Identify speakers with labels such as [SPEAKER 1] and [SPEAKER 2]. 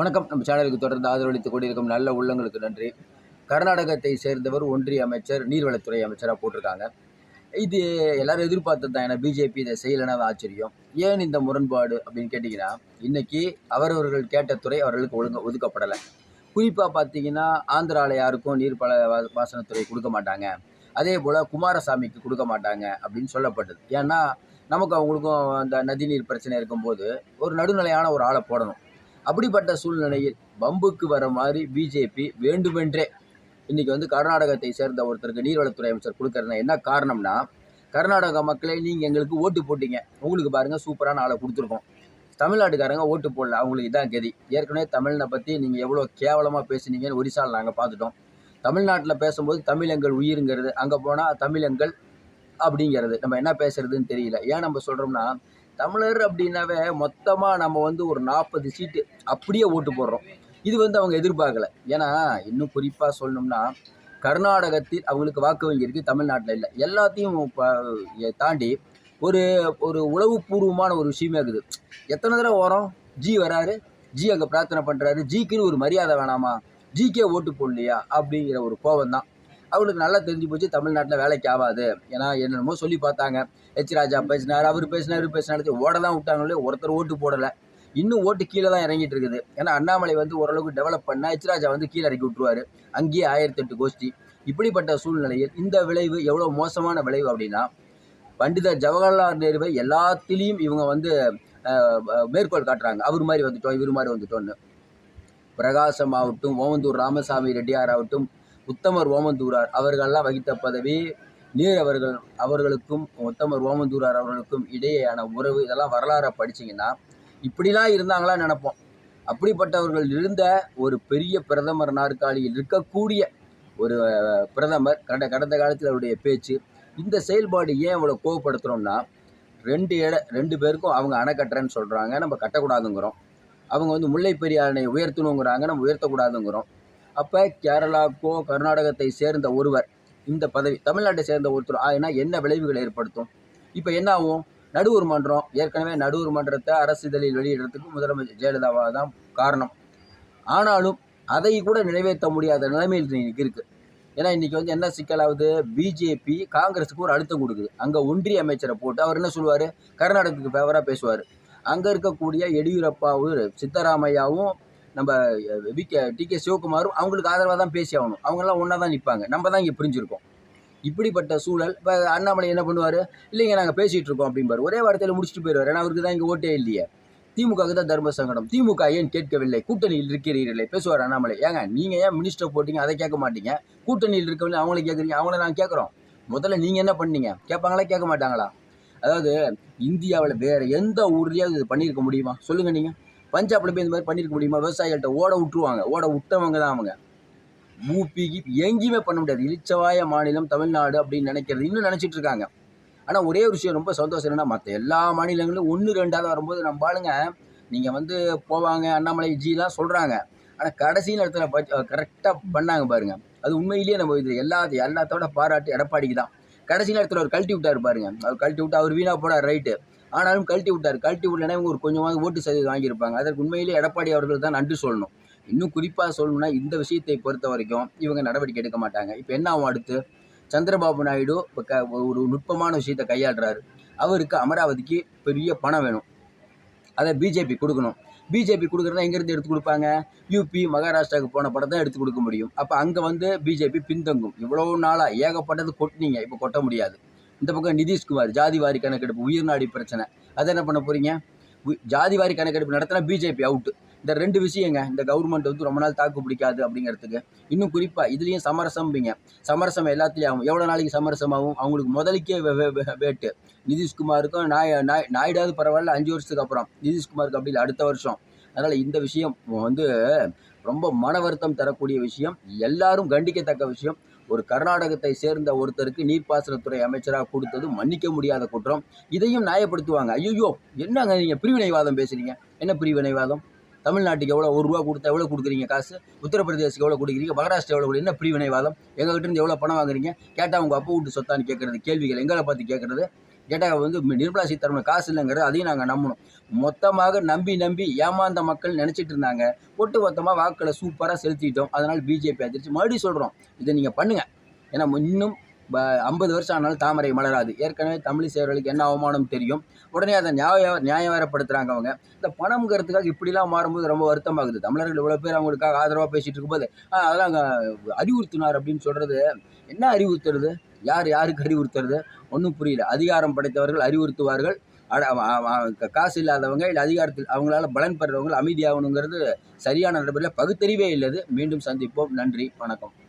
[SPEAKER 1] வணக்கம். நம்ம சேனலுக்கு தொடர்ந்து ஆதரவளித்துக் கொண்டிருக்கும் நல்ல உள்ளங்களுக்கு நன்றி. கர்நாடகத்தை சேர்ந்தவர் ஒன்றிய அமைச்சர் நீர்வளத்துறை அமைச்சராக போட்டிருக்காங்க. இது எல்லாரும் எதிர்பார்த்தது தான். ஏன்னா பிஜேபி இதை செய்யலைன்னா ஆச்சரியம். ஏன் இந்த முரண்பாடு அப்படின்னு கேட்டிங்கன்னா இன்றைக்கி அவரவர்கள் கேட்ட துறை அவர்களுக்கு ஒழுங்க ஒதுக்கப்படலை. குறிப்பாக பார்த்தீங்கன்னா ஆந்திராவில் யாருக்கும் நீர்பல வா- பாசனத்துறை கொடுக்க மாட்டாங்க. அதே போல் குமாரசாமிக்கு கொடுக்க மாட்டாங்க அப்படின்னு சொல்லப்பட்டது. ஏன்னா நமக்கு அவங்களுக்கும் அந்த நதிநீர் பிரச்சனை இருக்கும்போது ஒரு நடுநிலையான ஒரு ஆளை போடணும். அப்படிப்பட்ட சூழ்நிலையில் பம்புக்கு வர மாதிரி பிஜேபி வேண்டுமென்றே இன்னைக்கு வந்து கர்நாடகத்தை சேர்ந்த ஒருத்தருக்கு நீர்வளத்துறை அமைச்சர் கொடுக்குறதுனா என்ன காரணம்னா கர்நாடக மக்களே நீங்கள் எங்களுக்கு ஓட்டு போட்டிங்க. உங்களுக்கு பாருங்கள் சூப்பரான ஆளை கொடுத்துருக்கோம். தமிழ்நாட்டுக்காரங்க ஓட்டு போடல அவங்களுக்கு இதான் கதி. ஏற்கனவே தமிழனை பற்றி நீங்கள் எவ்வளோ கேவலமாக பேசுனீங்கன்னு ஒரிசாவில் நாங்கள் பார்த்துட்டோம். தமிழ்நாட்டில் பேசும்போது தமிழ் எங்கள் உயிருங்கிறது அங்கே போனால் தமிழ் எங்கள் அப்படிங்கிறது. நம்ம என்ன பேசுகிறதுன்னு தெரியல. ஏன் நம்ம சொல்கிறோம்னா தமிழர் அப்படின்னாவே மொத்தமாக நம்ம வந்து ஒரு நாற்பது சீட்டு அப்படியே ஓட்டு போடுறோம். இது வந்து அவங்க எதிர்பார்க்கல. ஏன்னா இன்னும் குறிப்பாக சொல்லணும்னா கர்நாடகத்தில் அவங்களுக்கு வாக்கு வங்கி இருக்குது தமிழ்நாட்டில் இல்லை. எல்லாத்தையும் தாண்டி ஒரு ஒரு உளவுபூர்வமான ஒரு விஷயமே இருக்குது. எத்தனை தடவை வரோம்? ஜி வராரு. ஜி அங்கே பிரார்த்தனை பண்ணுறாரு ஜிக்குன்னு ஒரு மரியாதை வேணாமா? ஜிக்கே ஓட்டு போடலையா? அப்படிங்கிற ஒரு கோபம் தான் அவங்களுக்கு நல்லா தெரிஞ்சு போச்சு தமிழ்நாட்டில் வேலைக்கு ஆகாது. ஏன்னா என்னென்னமோ சொல்லி பார்த்தாங்க. ஹெச் ராஜா பேசினார் அவர் பேசினார் இவர் பேசினாரு ஓட தான் விட்டாங்களே ஒருத்தர் ஓட்டு போடலை. இன்னும் ஓட்டு கீழே தான் இறங்கிட்டு இருக்குது. ஏன்னா அண்ணாமலை வந்து ஓரளவுக்கு டெவலப் பண்ணால் ஹெச் ராஜா வந்து கீழே இறக்கி விட்டுருவார். அங்கேயே ஆயிரத்தி எட்டு கோஷ்டி. இப்படிப்பட்ட சூழ்நிலையில் இந்த விளைவு எவ்வளோ மோசமான விளைவு அப்படின்னா பண்டிதர் ஜவஹர்லால் நேருவை எல்லாத்திலையும் இவங்க வந்து மேற்கோள் காட்டுறாங்க. அவர் மாதிரி வந்துட்டோம் இவர் மாதிரி வந்துட்டோன்னு பிரகாசம் ஆகட்டும் ஓமந்தூர் ராமசாமி ரெட்டியார் ஆகட்டும் உத்தமர் ஓமந்தூரார் அவர்கள்லாம் வகித்த பதவி நீர் அவர்கள் அவர்களுக்கும் உத்தமர் ஓமந்தூரார் அவர்களுக்கும் இடையேயான உறவு இதெல்லாம் வரலாறை படிச்சிங்கன்னா இப்படிலாம் இருந்தாங்களா நினப்போம். அப்படிப்பட்டவர்கள் இருந்த ஒரு பெரிய பிரதமர் நாற்காலியில் இருக்கக்கூடிய ஒரு பிரதமர் கடந்த கடந்த காலத்தில் அவருடைய பேச்சு இந்த செயல்பாடு ஏன் இவ்வளோ கோவப்படுத்துகிறோம்னா ரெண்டு இட ரெண்டு பேருக்கும் அவங்க அணை கட்டுறேன்னு சொல்கிறாங்க நம்ம கட்டக்கூடாதுங்கிறோம். அவங்க வந்து முல்லை பெரியார் உயர்த்தணுங்கிறாங்க நம்ம உயர்த்தக்கூடாதுங்கிறோம். அப்போ கேரளாக்கோ கர்நாடகத்தை சேர்ந்த ஒருவர் இந்த பதவி தமிழ்நாட்டை சேர்ந்த ஒருத்தர் ஆயினா என்ன விளைவுகளை ஏற்படுத்தும்? இப்போ என்ன ஆகும் நடுவர் மன்றம் ஏற்கனவே நடுவர் மன்றத்தை அரசிதழில் வெளியிடுறதுக்கு முதலமைச்சர் ஜெயலலிதாவாக தான் காரணம். ஆனாலும் அதை கூட நிறைவேற்ற முடியாத நிலைமையில் இன்னைக்கு இருக்குது ஏன்னா இன்றைக்கி வந்து என்ன சிக்கலாகுது பிஜேபி காங்கிரஸுக்கு ஒரு அழுத்தம் கொடுக்குது. அங்கே ஒன்றிய அமைச்சரை போட்டு அவர் என்ன சொல்லுவார்? கர்நாடகத்துக்கு ஃபேவராக பேசுவார். அங்கே இருக்கக்கூடிய எடியூரப்பாவும் சித்தராமையாவும் நம்ம வி கே டி கே சிவகுமாரும் அவங்களுக்கு ஆதரவாக தான் பேசி ஆகணும். அவங்கெல்லாம் ஒன்றா தான் நிற்பாங்க நம்ம தான் இங்கே பிரிஞ்சிருக்கோம். இப்படிப்பட்ட சூழல் இப்போ அண்ணாமலை என்ன பண்ணுவார்? இல்லைங்க நாங்கள் பேசிகிட்டு இருக்கோம் அப்படிம்பாரு. ஒரே வார்த்தையில் முடிச்சுட்டு போயிடுவார். ஏன்னா அவருக்கு தான் இங்கே ஓட்டே இல்லையே. திமுகவுக்கு தான் தர்ம சங்கடம். திமுக ஏன் கேட்கவில்லை? கூட்டணியில் இருக்கிறீர்களே பேசுவார் அண்ணாமலை. ஏங்க நீங்கள் ஏன் மினிஸ்டர் போட்டீங்க? அதை கேட்க மாட்டீங்க. கூட்டணியில் இருக்கவில்லை அவங்கள கேட்குறீங்க. அவங்கள நாங்கள் கேட்குறோம். முதல்ல நீங்கள் என்ன பண்ணீங்க? கேட்பாங்களா கேட்க மாட்டாங்களா? அதாவது இந்தியாவில் வேறு எந்த ஊர்லேயாவது இது பண்ணியிருக்க முடியுமா? சொல்லுங்கள் நீங்கள் பஞ்சாப்ல போய் இந்த மாதிரி பண்ணியிருக்க முடியுமா? விவசாயிகள்கிட்ட ஓட விட்டுருவாங்க. ஓட விட்டவங்க தான் அவங்க. யூபிக்கு எங்கேயுமே பண்ண முடியாது. இளிச்சவாய மாநிலம் தமிழ்நாடு அப்படின்னு நினைக்கிறது இன்னும் நினச்சிட்டு இருக்காங்க. ஆனால் ஒரே ஒரு விஷயம் ரொம்ப சந்தோஷம் என்னன்னா மற்ற எல்லா மாநிலங்களும் ஒன்று ரெண்டாவது வரும்போது நம்ம ஆளுங்க நீங்கள் வந்து போவாங்க அண்ணாமலை ஜிலாம் சொல்கிறாங்க ஆனால் கடைசி நேரத்தில் கரெக்டாக பண்ணாங்க பாருங்க. அது உண்மையிலேயே நம்ம இது எல்லா எல்லாத்தோட பாராட்டு எடப்பாடிக்கு தான். கடைசி நேரத்தில் அவர் கழட்டி விட்டார் பாருங்க. அவர் கழட்டி விட்டு அவர் வீணாக போடார் ரைட்டு ஆனாலும் கழட்டி விட்டார். கழட்டி விடலைன்னா இவங்க ஒரு கொஞ்சமாக ஓட்டு சதவீதம் வாங்கியிருப்பாங்க. அதற்கு உண்மையிலே எடப்பாடி அவர்கள் தான் நன்றி சொல்லணும். இன்னும் குறிப்பாக சொல்லணும்னா இந்த விஷயத்தை பொறுத்த வரைக்கும் இவங்க நடவடிக்கை எடுக்க மாட்டாங்க. இப்போ என்ன ஆகும் அடுத்து? சந்திரபாபு நாயுடு இப்போ க ஒரு நுட்பமான விஷயத்தை கையாளுறாரு. அவருக்கு அமராவதிக்கு பெரிய பணம் வேணும். அதை பிஜேபி கொடுக்கணும். பிஜேபி கொடுக்குறதா எங்கேருந்து எடுத்து கொடுப்பாங்க? யூபி மகாராஷ்டிராவுக்கு போன படம் தான் எடுத்து கொடுக்க முடியும். அப்போ அங்கே வந்து பிஜேபி பின்தங்கும். இவ்வளோ நாளாக ஏகப்பட்டது கொட்டினீங்க. இப்போ கொட்ட முடியாது. இந்த பக்கம் நிதிஷ்குமார் ஜாதி வாரி கணக்கெடுப்பு உயிர்நாடி பிரச்சனை. அதை என்ன பண்ண போகிறீங்க ஜாதி வாரி கணக்கெடுப்பு நடத்தினா பிஜேபி அவுட்டு இந்த ரெண்டு விஷயங்க இந்த கவர்மெண்ட் வந்து ரொம்ப நாள் தாக்கு பிடிக்காது அப்படிங்கிறதுக்கு. இன்னும் குறிப்பாக இதுலேயும் சமரசம்பிங்க சமரசம் எல்லாத்துலேயும் ஆகும். எவ்வளோ நாளைக்கு சமரசம் ஆகும்? அவங்களுக்கு முதலுக்கே வேட்டு. நிதிஷ்குமாருக்கும் நாய் நாய் நாயுடாவது பரவாயில்ல அஞ்சு வருஷத்துக்கு அப்புறம். நிதிஷ்குமாருக்கு அப்படி இல்லை அடுத்த வருஷம். அதனால் இந்த விஷயம் வந்து ரொம்ப மன வருத்தம் தரக்கூடிய விஷயம். எல்லாரும் கண்டிக்கத்தக்க விஷயம். ஒரு கர்நாடகத்தை சேர்ந்த ஒருத்தருக்கு நீர்ப்பாசனத்துறை அமைச்சராக கொடுத்தது மன்னிக்க முடியாத குற்றம். இதையும் நியாயப்படுத்துவாங்க. ஐயோ என்னங்க நீங்கள் பிரிவினைவாதம் பேசுகிறீங்க என்ன பிரிவினைவாதம்? தமிழ்நாட்டுக்கு எவ்வளோ ஒரு ரூபா கொடுத்தா எவ்வளோ கொடுக்குறீங்க காசு? உத்தரப்பிரதேசத்துக்கு எவ்வளோ கொடுக்குறீங்க? மகாராஷ்டிரா எவ்வளோ என்ன பிரிவினைவாதம்? எங்ககிட்ட இருந்து எவ்வளோ பணம் வாங்குறீங்க? கேட்டால் உங்கள் அப்பா வீட்டு சொத்தான்னு கேட்குறது கேள்விகள் எங்களை பார்த்து கேட்குறது கேட்டால் வந்து நிர்மலா சீதாராமன் காசு இல்லைங்கிறது அதையும் நாங்கள் நம்பணும். மொத்தமாக நம்பி நம்பி ஏமாந்த மக்கள் நினச்சிட்டு இருந்தாங்க. ஒட்டு மொத்தமாக வாக்களை சூப்பராக செலுத்திட்டோம். அதனால் பிஜேபி அதிர்ச்சி. மறுபடியும் சொல்கிறோம் இதை நீங்கள் பண்ணுங்கள் ஏன்னா இன்னும் ஐம்பது வருஷம் ஆனாலும் தாமரை மலராது. ஏற்கனவே தமிழிசேவர்களுக்கு என்ன அவமானம் தெரியும்? உடனே அதை நியாய நியாயவரப்படுத்துகிறாங்க அவங்க. இந்த பணம்ங்கிறதுக்காக இப்படிலாம் மாறும்போது ரொம்ப வருத்தமாகுது. தமிழர்கள் இவ்வளோ பேர் அவங்களுக்காக ஆதரவாக பேசிகிட்டு இருக்கும்போது அதெல்லாம் அறிவுறுத்தினார் அப்படின்னு சொல்கிறது என்ன அறிவுறுத்துறது? யார் யாருக்கு அறிவுறுத்துறது? ஒன்றும் புரியல. அதிகாரம் படைத்தவர்கள் அறிவுறுத்துவார்கள். அட- காசு இல்லாதவங்க இல்லை அதிகாரத்தில் அவங்களால பலன் பெறுறவங்க அமைதியாகணுங்கிறது சரியான நடைமுறையில் பகுத்தறிவே இல்லது. மீண்டும் சந்திப்போம். நன்றி. வணக்கம்.